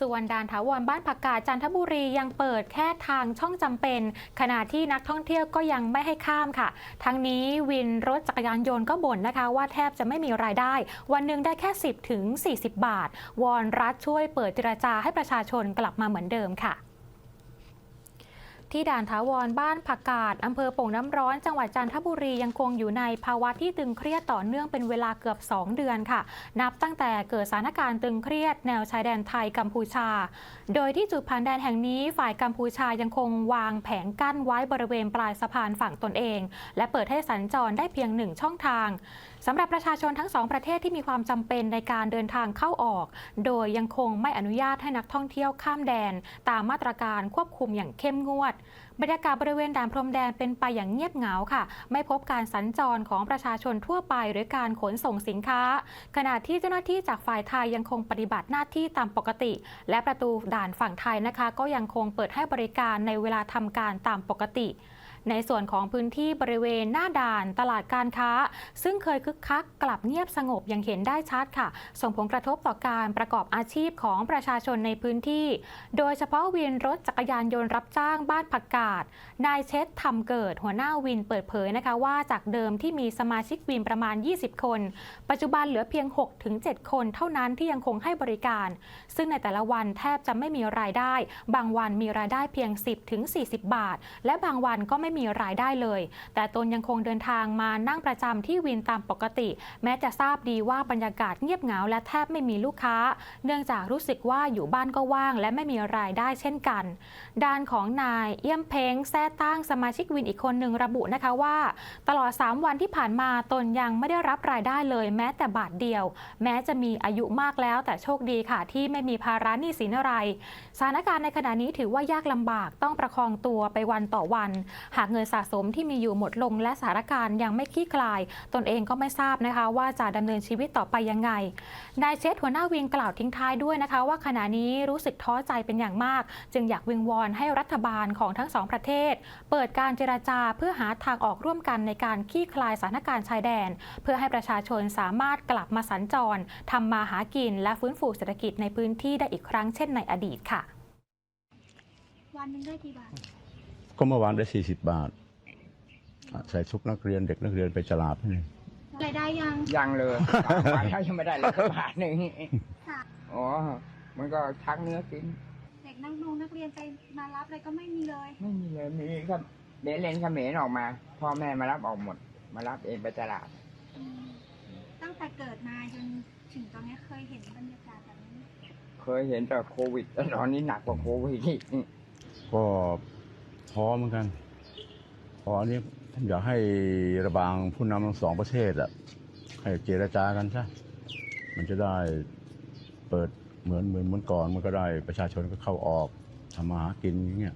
ส่วนด่านถาวรบ้านผักกาดจันทบุรียังเปิดแค่ทางช่องจำเป็น ขณะที่นักท่องเที่ยวก็ยังไม่ให้ข้ามค่ะ ทั้งนี้วินรถจักรยานยนต์ก็บ่นนะคะ ว่าแทบจะไม่มีรายได้ วันหนึ่งได้แค่ 10ถึง40 บาท วอนรัฐช่วยเปิดเจรจาให้ประชาชนกลับมาเหมือนเดิมค่ะ ที่ด่านถาวรบ้านผักกาดอำเภอโป่งน้ำร้อน จังหวัดจันทบุรียังคงอยู่ในภาวะที่ตึงเครียดต่อเนื่องเป็นเวลาเกือบ 2 เดือนค่ะ นับตั้งแต่เกิดสถานการณ์ตึงเครียดแนวชายแดนไทยกัมพูชา โดยที่จุดผ่านแดนแห่งนี้ฝ่ายกัมพูชายังคงวางแผงกั้นไว้บริเวณปลายสะพานฝั่งตนเอง และเปิดให้สัญจรได้เพียงหนึ่งช่องทางสำหรับประชาชนทั้งสองประเทศที่มีความจำเป็นในการเดินทางเข้าออก โดยยังคงไม่อนุญาตให้นักท่องเที่ยวข้ามแดน ตามมาตรการควบคุมอย่างเข้มงวดบรรยากาศบริเวณด่านพรมแดนเป็นไปอย่างเงียบเหงาค่ะ ไม่พบการสัญจรของประชาชนทั่วไปหรือการขนส่งสินค้า ขณะที่เจ้าหน้าที่จากฝ่ายไทยยังคงปฏิบัติหน้าที่ตามปกติ และประตูด่านฝั่งไทยนะคะ ก็ยังคงเปิดให้บริการในเวลาทำการตามปกติ ในส่วนของพื้นที่บริเวณหน้าด่านตลาดการค้า ซึ่งเคยคึกคักกลับเงียบสงบอย่างเห็นได้ชัดค่ะ ส่งผลกระทบต่อการประกอบอาชีพของประชาชนในพื้นที่ โดยเฉพาะวินรถจักรยานยนต์รับจ้างบ้านผักกาดนายเช็ดทำเกิดหัวหน้าวินเปิดเผยนะคะว่าจากเดิมที่มีสมาชิกวินประมาณ 20 คน ปัจจุบันเหลือเพียง 6-7 คนเท่านั้นที่ยังคงให้บริการ ซึ่งในแต่ละวันแทบจะไม่มีรายได้ บางวันมีรายได้เพียง 10-40 บาท และบางวันก็ไม่มีรายได้เลย แต่ตนยังคงเดินทางมานั่งประจำที่วินตามปกติ แม้จะทราบดีว่าบรรยากาศเงียบเหงาและแทบไม่มีลูกค้า เนื่องจากรู้สึกว่าอยู่บ้านก็ว่าง และไม่มีรายได้เช่นกัน ด้านของนายเอี้ยมเพ้งแซ่ตั้งสมาชิกวินอีกคนหนึ่งระบุนะคะว่า ตลอด 3 วันที่ผ่านมาตนยังไม่ได้รับรายได้เลย แม้แต่บาทเดียว แม้จะมีอายุมากแล้วแต่โชคดีค่ะ ที่ไม่มีภาระหนี้สินอะไรสถานการณ์ในขณะนี้ถือว่ายากลำบากต้องประคองตัวไปวันต่อวัน หากเงินสะสมที่มีอยู่หมดลงและสถานการณ์ยังไม่คลี่คลาย ตนเองก็ไม่ทราบนะคะ ว่าจะดำเนินชีวิตต่อไปยังไง นายเชษหัวหน้าวินกล่าวทิ้งท้ายด้วยนะคะ ว่าขณะนี้รู้สึกท้อใจเป็นอย่างมาก จึงอยากวิงวอนให้รัฐบาลของทั้งสองประเทศ เปิดการเจราจาเพื่อหาทางออกร่วมกันในการคลี่คลายสถานการณ์ชายแดน เพื่อให้ประชาชนสามารถกลับมาสัญจรทำมาหากิน และฟื้นฟูเศรษฐกิจในพื้นที่ได้อีกครั้งเช่นในอดีตค่ะ วันหนึงได้กี่บาท ก็เมื่อวานได้40บาทอะใส่ชุดนักเรียนเด็กนักเรียนไปจลาดนี่ รายได้ยังยังเลยสามบาทแล้วยังไม่ได้เลยสักบาทหนึ่งค่ะอ๋อ มันก็ชักเนื้อกิน เด็กนักนงนักเรียนไปมารับอะไรก็ไม่มีเลย ไม่มีเลยมีครับเดนเลนเขมรออกมา พ่อแม่มารับออกหมด มารับเองไปตลาดอืมตั้งแต่เกิดมาจนถึงตอนนี้เคยเห็นบรรยากาศแบบนี้เคยเห็นแต่โควิดแต่ตอนนี้หนักกว่าโควิดอีกก็ ท้อเหมือนกันพออันนี้ผมอยากให้ระบางผู้นำทั้งสองประเทศอะให้เจรจากันซะมันจะได้เปิดเหมือนเหมือนเหมือนก่อนมันก็ได้ประชาชนก็เข้าออกทำมาหากินอย่างเงี้ย